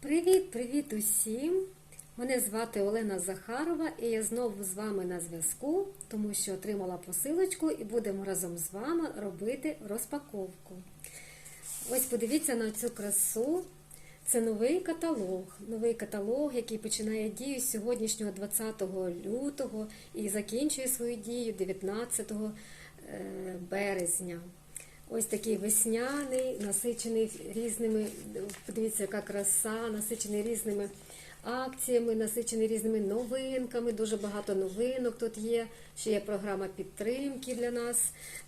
Привіт-привіт усім! Мене звати Олена Захарова і я знову з вами на зв'язку, тому що отримала посилочку і будемо разом з вами робити розпаковку. Ось подивіться на цю красу. Це новий каталог. Новий каталог, який починає дію з сьогоднішнього 20 лютого і закінчує свою дію 19 е, березня. Ось такий весняний, насичений різними, подивіться, яка краса, насичений різними акціями, насичений різними новинками. Дуже багато новинок тут є. Ще є програма підтримки для нас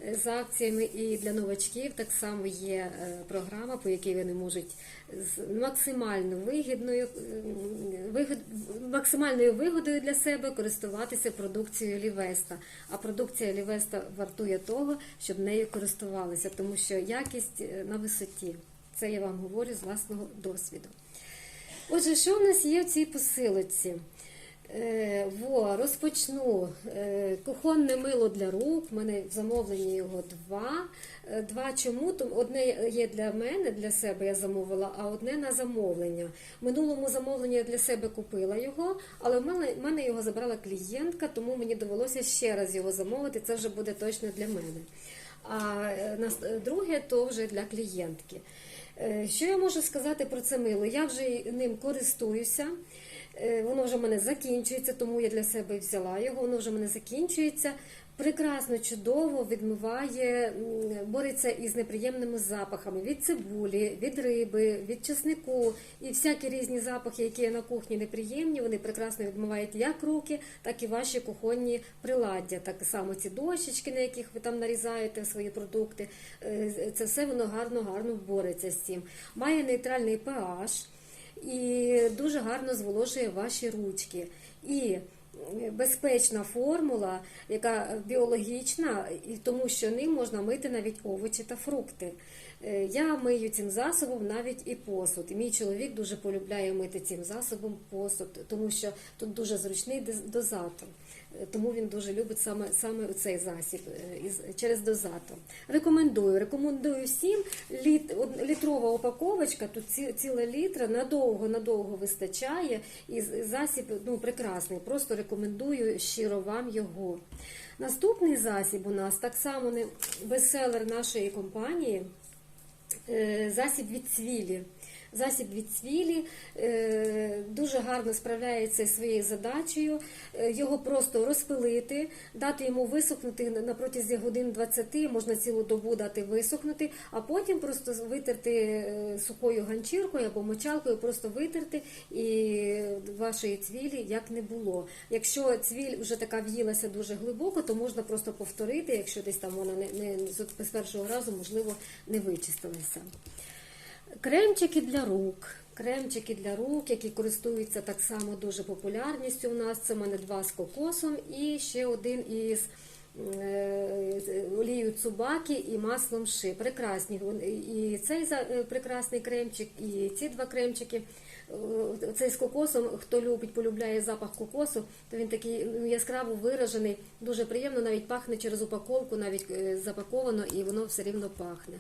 е, з акціями. І для новачків так само є е, програма, по якій вони можуть з максимально вигідною, вигод, максимальною вигодою для себе користуватися продукцією Лівеста. А продукція Лівеста вартує того, щоб нею користувалися, тому що якість е, на висоті. Це я вам говорю з власного досвіду. Отже, що в нас є в цій посилочці? Е, во, розпочну е, кухонне мило для рук. У мене в замовленні його два. Е, Два чому? Одне є для мене, для себе я замовила, а одне на замовлення. Минулому замовленні я для себе купила його, але в мене, в мене його забрала клієнтка, тому мені довелося ще раз його замовити. Це вже буде точно для мене. А друге то вже для клієнтки. Е, Що я можу сказати про це мило? Я вже ним користуюся. Е, Воно вже в мене закінчується, тому я для себе взяла його. Воно вже в мене закінчується. Прекрасно, чудово відмиває, бореться із неприємними запахами від цибулі, від риби, від чеснику і всякі різні запахи, які є на кухні неприємні, вони прекрасно відмивають як руки, так і ваші кухонні приладдя. Так само ці дощечки, на яких ви там нарізаєте свої продукти. Е, Це все воно гарно, гарно бореться з цим. Має нейтральний pH і дуже гарно зволожує ваші ручки. І безпечна формула, яка біологічна, і тому що ним можна мити навіть овочі та фрукти. Е, Я мию цим засобом навіть і посуд. І мій чоловік дуже полюбляє мити цим засобом посуд, тому що тут дуже зручний доз- дозатор. Тому він дуже любить саме, саме цей засіб е, через дозатор. Рекомендую. Рекомендую всім. Літ, літрова упаковочка, тут ці, ціла літра, надовго, надовго вистачає. І засіб ну, прекрасний. Просто рекомендую щиро вам його. Наступний засіб у нас так само не бестселер нашої компанії. Е, засіб від цвілі. Засіб від цвілі е, дуже гарно справляється своєю задачею. Е, Його просто розпилити, дати йому висохнути на протязі годин 20, можна цілу добу дати висохнути, а потім просто витерти е, сухою ганчіркою або мочалкою, просто витерти і вашої цвілі як не було. Якщо цвіль вже така в'їлася дуже глибоко, то можна просто повторити, якщо десь там вона не, не з першого разу, можливо, не вичистилася. Кремчики для рук. Кремчики для рук, які користуються так само дуже популярністю у нас. Це в мене два з кокосом і ще один із олією цубаки і маслом ши. Прекрасні. І цей е, прекрасний кремчик, і ці два кремчики. Е, Цей з кокосом, хто любить, полюбляє запах кокосу, то він такий ну, яскраво виражений, дуже приємно, навіть пахне через упаковку, навіть е, запаковано, і воно все рівно пахне.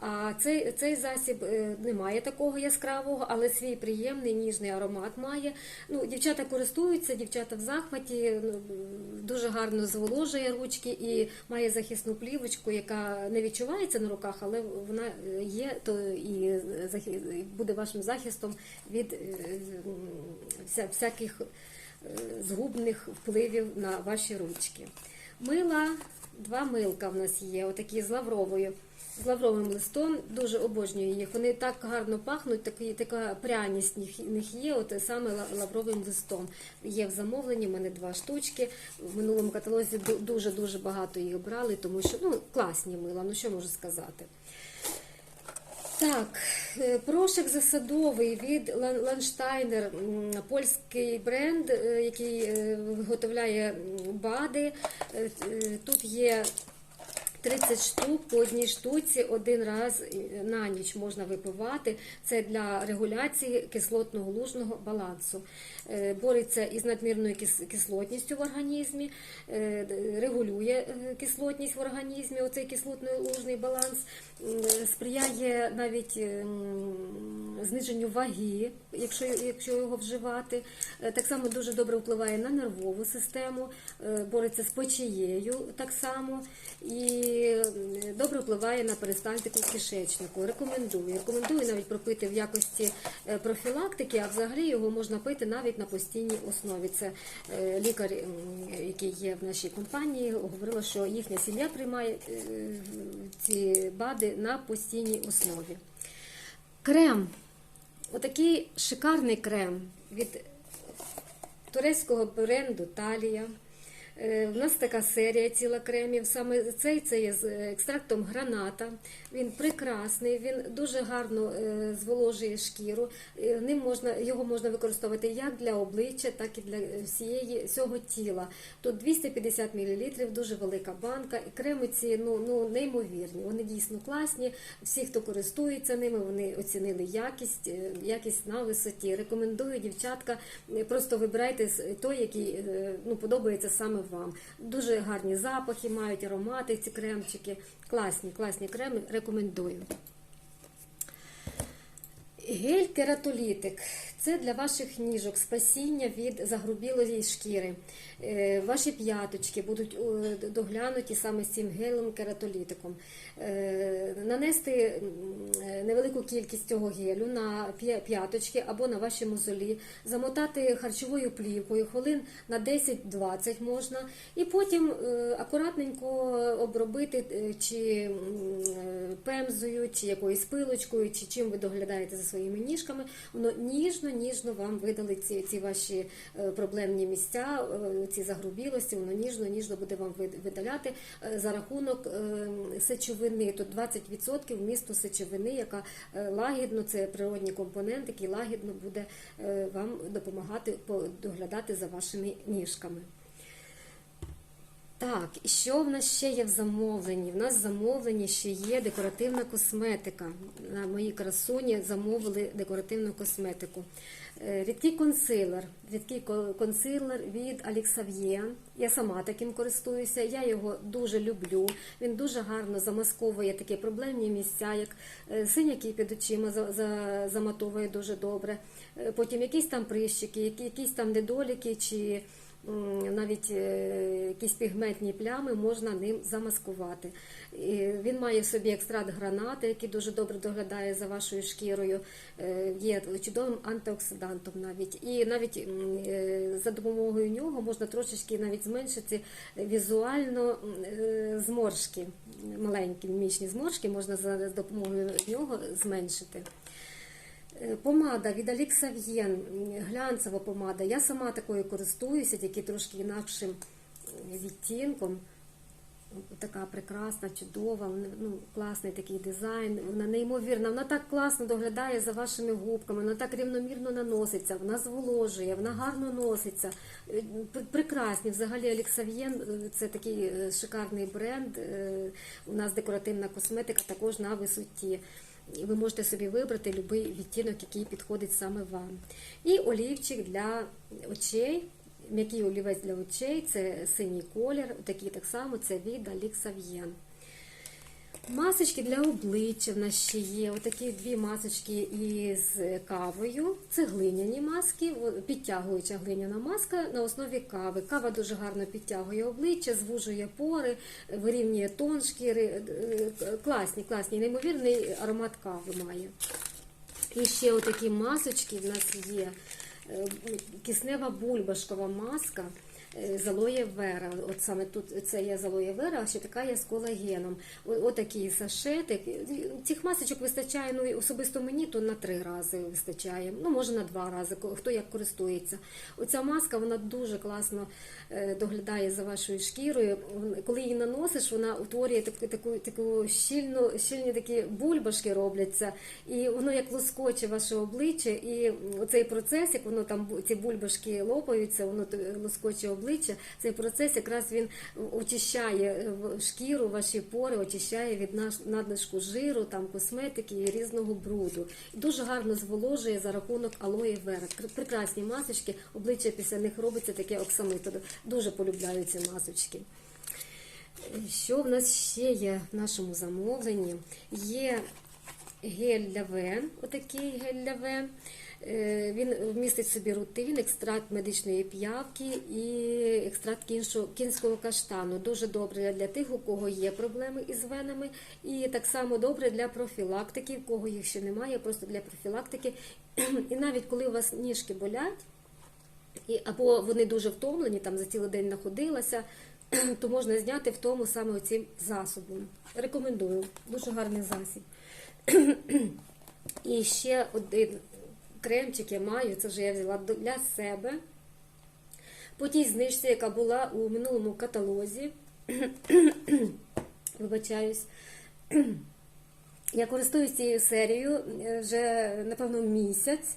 А цей, цей засіб е, не має такого яскравого, але свій приємний ніжний аромат має. Ну, дівчата користуються, дівчата в захваті, ну, дуже гарно зволожує ручки і має захисну плівочку, яка не відчувається на руках, але вона е, є, то і буде вашим захистом від е, всяких е, згубних впливів на ваші ручки. Мила, два милка в нас є, отакі з лавровою. З лавровим листом дуже обожнюю їх. Вони так гарно пахнуть, такі, така пряність них, них є. От саме лавровим листом. Є в замовленні, в мене два штучки. В минулому каталозі дуже дуже багато їх брали, тому що ну класні мила. Ну що можу сказати. Так, е, порошок засадовий від Лан- Ланштайнер, польський бренд, е, який е, виготовляє БАДи. Тут є 30 штук по одній штуці один раз на ніч можна випивати. Це для регуляції кислотного лужного балансу. Е, Бореться із надмірною кислотністю в організмі, е, регулює е, кислотність в організмі, оцей кислотно-лужний баланс, сприяє навіть ем, зниженню ваги, якщо, якщо його вживати. Так само дуже добре впливає на нервову систему, бореться з печією так само і м, добре впливає на перистальтику кишечнику. Рекомендую. Рекомендую навіть пропити в якості е, профілактики, а взагалі його можна пити навіть на постійній основі. Це е, лікар, який є в нашій компанії, говорила, що їхня сім'я приймає е, ці БАДи на постійній основі. Крем. Отакий шикарний крем від турецького бренду Талія. Е, В нас така серія ціла кремів. Саме цей це є з екстрактом граната. Він прекрасний, він дуже гарно е, зволожує шкіру. Е, Ним можна його можна використовувати як для обличчя, так і для всієї всього тіла. Тут 250 мл, дуже велика банка. І креми ці ну, ну неймовірні. Вони дійсно класні. Всі, хто користується ними, вони оцінили якість, е, якість на висоті. Рекомендую дівчатка. е, Просто вибирайте той, який е, ну, подобається саме вам. Дуже гарні запахи мають, аромати ці кремчики. Класні, класні креми. Рекомендую. Гель кератолітик це для ваших ніжок спасіння від загрубілої шкіри. Е, Ваші п'яточки будуть е, доглянуті саме з цим гелем кератолітиком. Е, Нанести невелику кількість цього гелю на п'яточки або на ваші мозолі, замотати харчовою плівкою хвилин на 10-20 можна, і потім акуратненько обробити чи пемзою, чи якоюсь пилочкою, чи чим ви доглядаєте за своїми ніжками, воно ніжно, ніжно вам видали ці, ці ваші е, проблемні місця, е, ці загрубілості, воно ніжно, ніжно буде вам видаляти е, за рахунок сечовини. Тут 20% вмісту сечовини, яка лагідно, це природній компонент, який лагідно буде вам допомагати по- доглядати за вашими ніжками. Так, і що в нас ще є в замовленні? В нас в замовленні ще є декоративна косметика. На моїй красуні замовили декоративну косметику. Е, Рідкий консилер. Рідкий консилер від Аліксав'є. Я сама таким користуюся. Я його дуже люблю. Він дуже гарно замасковує такі проблемні місця, як е, синяки під очима за- за- заматовує дуже добре. Е, Потім якісь там прищики, якісь там недоліки чи навіть е, якісь пігментні плями можна ним замаскувати. І Він має в собі екстракт гранати, який дуже добре доглядає за вашою шкірою, е, є чудовим антиоксидантом навіть. І навіть е, за допомогою нього можна трошечки навіть зменшити візуально зморшки, маленькі мімічні зморшки можна за допомогою нього зменшити. Е, Помада від Алік глянцева помада. Я сама такою користуюся, тільки трошки інакшим е, відтінком. Така прекрасна, чудова, ну, класний такий дизайн. Вона неймовірна, вона так класно доглядає за вашими губками, вона так рівномірно наноситься, вона зволожує, вона гарно носиться. Е, Прекрасні. Взагалі Аліксав'єн це такий шикарний бренд. У нас декоративна косметика також на висоті. І ви можете собі вибрати будь-який відтінок, який підходить саме вам. І олівчик для очей. М'який олівець для очей це синій колір, такий так само це від Алік Сав'єн. Масочки для обличчя в нас ще є. Отакі дві масочки із кавою. Це глиняні маски, підтягуюча глиняна маска на основі кави. Кава дуже гарно підтягує обличчя, звужує пори, вирівнює тон шкіри. Е, Класні, класні, неймовірний аромат кави має. І ще отакі масочки в нас є. Е, Киснева бульбашкова маска е, з алоє вера. От саме тут це є з алоє вера, а ще така є з колагеном. О- Отакий сашетик. Цих масочок вистачає, ну особисто мені, то на три рази вистачає. Ну, може на два рази, хто як користується. Оця маска вона дуже класно е, доглядає за вашою шкірою. Коли її наносиш, вона утворює таку, таку, таку щільну, щільні такі бульбашки робляться, і воно як лоскоче ваше обличчя, і оцей процес, як воно там ці бульбашки лопаються, воно лоскоче обличчя. Обличчя, цей процес якраз він очищає е, шкіру, ваші пори, очищає від надлишку жиру, там косметики і різного бруду. Дуже гарно зволожує за рахунок алої вера. Прекрасні масочки, обличчя після них робиться таке оксамитове. Дуже полюбляю ці масочки. Що в нас ще є в нашому замовленні? Є гель для вен, отакий гель для вен. Е, Він вмістить в собі рутин, екстракт медичної п'явки і екстракт кіншо- кінського каштану. Дуже добре для тих, у кого є проблеми із венами, і так само добре для профілактики, у кого їх ще немає, просто для профілактики. І навіть коли у вас ніжки болять, і, або вони дуже втомлені, там за цілий день находилася, то можна зняти втому саме цим засобом. Рекомендую, дуже гарний засіб. І ще один кремчик я маю, це вже я взяла для себе. По тій знижці, яка була у минулому каталозі. Вибачаюсь. Я користуюсь цією серією е, вже, напевно, місяць.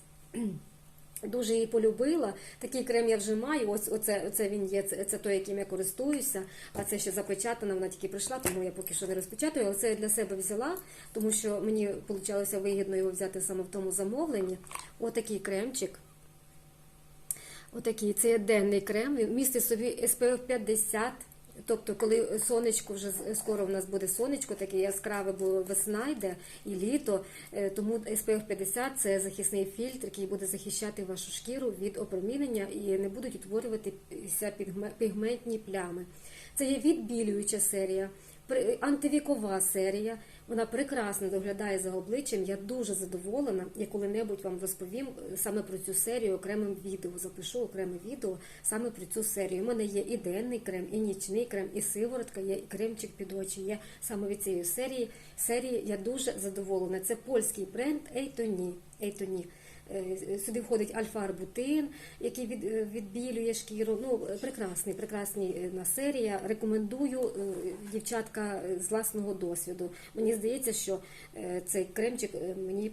Дуже її полюбила. Такий крем я вже маю. Ось оце, оце він є. Це, це той, яким я користуюся. А це ще запечатана, вона тільки прийшла, тому я поки що не розпечатую. Але це я для себе взяла, тому що мені вийшло вигідно його взяти саме в тому замовленні. Отакий кремчик. Отакий, це є денний крем. Він містить собі SPF 50. Тобто, коли сонечко вже скоро в нас буде сонечко, таке яскраве, бо весна йде і літо, е, тому SPF 50 це захисний фільтр, який буде захищати вашу шкіру від опромінення і не будуть утворюватися пігментні плями. Це є відбілююча серія, антивікова серія. Вона прекрасно доглядає за обличчям. Я дуже задоволена. Я коли-небудь вам розповім е, саме про цю серію окремим відео. Запишу окреме відео саме про цю серію. У мене є і денний крем, і нічний крем, і сиворотка, є і кремчик під очі. Є саме від цієї серії. Серії я дуже задоволена. Це польський бренд Ейтоні. Ейтоні. Е, Сюди входить альфа-арбутин, який е, відбілює шкіру. Ну, прекрасний, прекрасний е, серія. Рекомендую дівчатка з власного досвіду. Мені здається, що цей кремчик мені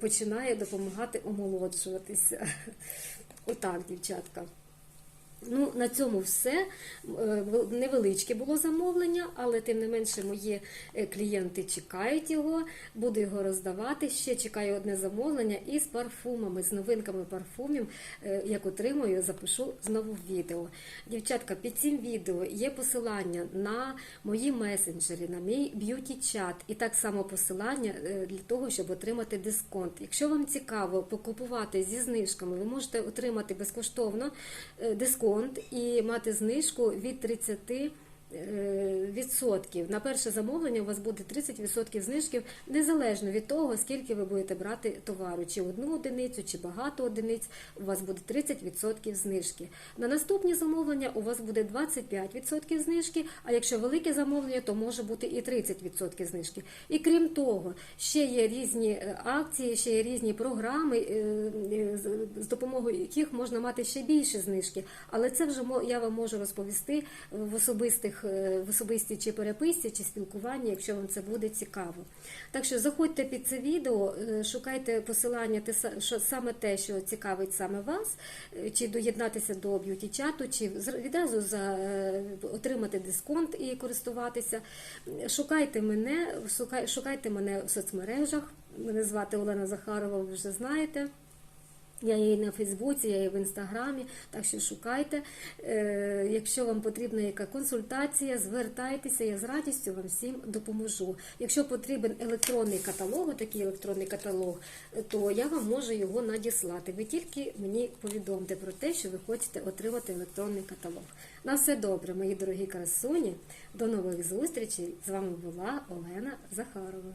починає допомагати омолоджуватися. Отак, дівчатка. Ну, на цьому все. Е, Невеличке було замовлення, але тим не менше мої е, клієнти чекають його, буду його роздавати. Ще чекаю одне замовлення із парфумами, з новинками парфумів. Е, Як отримую, запишу знову відео. Дівчатка, під цим відео є посилання на мої месенджери, на мій б'юті-чат і так само посилання для того, щоб отримати дисконт. Якщо вам цікаво покупувати зі знижками, ви можете отримати безкоштовно е, дисконт і мати знижку від 30 е, відсотків. На перше замовлення у вас буде 30% знижки, незалежно від того, скільки ви будете брати товару, чи одну одиницю, чи багато одиниць, у вас буде 30% знижки. На наступні замовлення у вас буде 25% знижки, а якщо велике замовлення, то може бути і 30% знижки. І крім того, ще є різні е, акції, ще є різні програми, е, е, з- допомогою яких можна мати ще більше знижки. Але це вже я вам можу розповісти в особистих е, в особистій чи переписці, чи спілкуванні, якщо вам це буде цікаво. Так що заходьте під це відео, е, шукайте посилання, те що саме те, що цікавить саме вас, е, чи доєднатися до б'юті-чату, чи зр- відразу за отримати дисконт і користуватися. Шукайте мене, шукайте мене в соцмережах. Мене звати Олена Захарова, ви вже знаєте. Я і на Фейсбуці, я є в інстаграмі, так що шукайте. Е, якщо вам потрібна яка консультація, звертайтеся, я з радістю вам всім допоможу. Якщо потрібен електронний каталог, такий електронний каталог, то я вам можу його надіслати. Ви тільки мені повідомте про те, що ви хочете отримати електронний каталог. На все добре, мої дорогі красуні. До нових зустрічей. З вами була Олена Захарова.